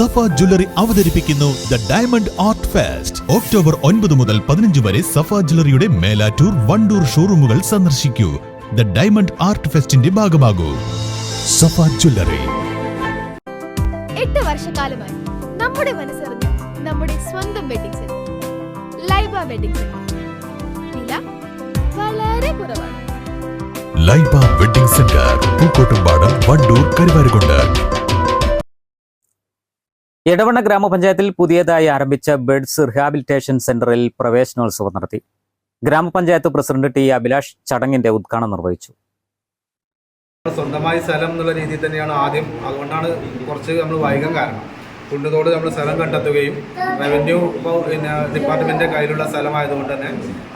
സഫ jewellery അവതരിപ്പിക്കുന്നു the diamond art fest. October ഒൻപത് മുതൽ പതിനഞ്ച് വരെ സഫ ജ്വല്ലറിയുടെ മേലാറ്റൂർ വണ്ടൂർ ഷോറൂമുകൾ സന്ദർശിക്കൂ. ദ ഡയമണ്ട് ആർട്ട് ഫെസ്റ്റിന്റെ ഭാഗമാകൂ. സഫ ജ്വല്ലറി. എട്ട് വർഷക്കാലമായി നമ്മുടെ മനസ്സറിഞ്ഞ നമ്മുടെ സ്വന്തം wedding centre Laiba wedding centre വില വളരെ കുറവാണ്. Laiba wedding centre Pookkottumpadam Wandoor Karuvarakundu. Edavanna ഗ്രാമപഞ്ചായത്തിൽ പുതിയതായി ആരംഭിച്ച ബെഡ്സ് റിഹാബിലിറ്റേഷൻ സെന്ററിൽ പ്രവേശനോത്സവം നടത്തി. ഗ്രാമപഞ്ചായത്ത് പ്രസിഡന്റ് ടി അഭിലാഷ് ചടങ്ങിന്റെ ഉദ്ഘാടനം നിർവഹിച്ചു. സ്വന്തമായി സ്ഥലം എന്നുള്ള രീതിയിൽ തന്നെയാണ് ആദ്യം. അതുകൊണ്ടാണ് കുറച്ച് നമ്മൾ വൈകാൻ കാരണം. കുണ്ടുതോട് നമ്മൾ സ്ഥലം കണ്ടെത്തുകയും റവന്യൂ പിന്നെ ഡിപ്പാർട്ട്മെന്റിന്റെ കയ്യിലുള്ള സ്ഥലമായതുകൊണ്ട് തന്നെ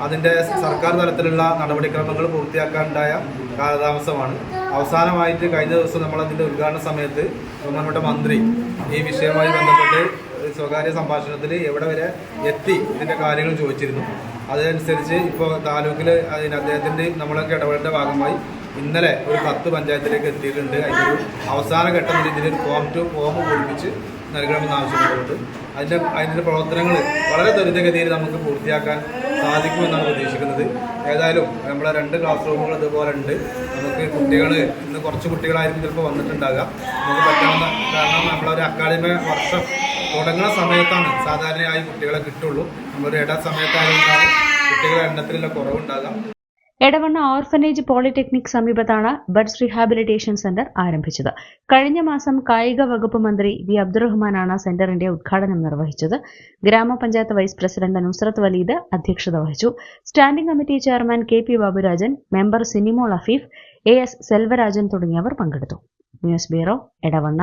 അതിന്റെ സർക്കാർ തലത്തിലുള്ള നടപടിക്രമങ്ങൾ പൂർത്തിയാക്കാനുണ്ടായ കാലതാമസമാണ്. അവസാനമായിട്ട് കഴിഞ്ഞ ദിവസം നമ്മളതിന്റെ ഉദ്ഘാടന സമയത്ത് ബഹുമാനപ്പെട്ട മന്ത്രി ഈ വിഷയവുമായി ബന്ധപ്പെട്ട് സ്വകാര്യ സംഭാഷണത്തിൽ എവിടെ വരെ എത്തി ഇതിന്റെ കാര്യങ്ങൾ ചോദിച്ചിരുന്നു. അതനുസരിച്ച് ഇപ്പോൾ താലൂക്കിൽ അതിന് അദ്ദേഹത്തിന്റെ നമ്മളൊക്കെ ഇടപെടേണ്ട ഭാഗമായി ഇന്നലെ ഒരു പത്ത് പഞ്ചായത്തിലേക്ക് എത്തിയിട്ടുണ്ട്. അതിന്റെ ഒരു അവസാന ഘട്ടം ഒരു ഫോം ടു ഫോം പൂരിപ്പിച്ച് നൽകണമെന്ന് ആവശ്യപ്പെട്ടുകൊണ്ട് അതിന്റെ അതിന്റെ പ്രവർത്തനങ്ങൾ വളരെ ത്വരിതഗതിയിൽ നമുക്ക് പൂർത്തിയാക്കാൻ സാധിക്കുമെന്നാണ് പ്രതീക്ഷിക്കുന്നത്. ഏതായാലും നമ്മളെ രണ്ട് ക്ലാസ് റൂമുകൾ ഇതുപോലെ ഉണ്ട്. നമുക്ക് കുട്ടികൾ ഇന്ന് കുറച്ച് കുട്ടികളായിരിക്കും ചിലപ്പോൾ വന്നിട്ടുണ്ടാകാം. നമുക്ക് പറ്റാവുന്ന കാരണം നമ്മളൊരു അക്കാദമി വർഷം തുടങ്ങുന്ന സമയത്താണ് സാധാരണയായി കുട്ടികളെ കിട്ടുള്ളൂ. നമ്മളൊരു ഇട സമയത്തായതുകൊണ്ടാണ് കുട്ടികളുടെ എണ്ണത്തിലുള്ള കുറവുണ്ടാകാം. എടവണ്ണ ഓർഫനേജ് പോളിടെക്നിക് സമീപത്താണ് ബഡ്സ് റീഹാബിലിറ്റേഷൻ സെന്റർ ആരംഭിച്ചത്. കഴിഞ്ഞ മാസം കായിക വകുപ്പ് മന്ത്രി വി. അബ്ദുറഹ്മാനാണ് സെന്ററിന്റെ ഉദ്ഘാടനം നിർവഹിച്ചത്. ഗ്രാമപഞ്ചായത്ത് വൈസ് പ്രസിഡന്റ് നുസ്രത്ത് വലീദ് അധ്യക്ഷത വഹിച്ചു. Standing committee chairman K P Baburajan member Sinimol Afeef A S Selvarajan തുടങ്ങിയവർ പങ്കെടുത്തു. News bureau Edavanna.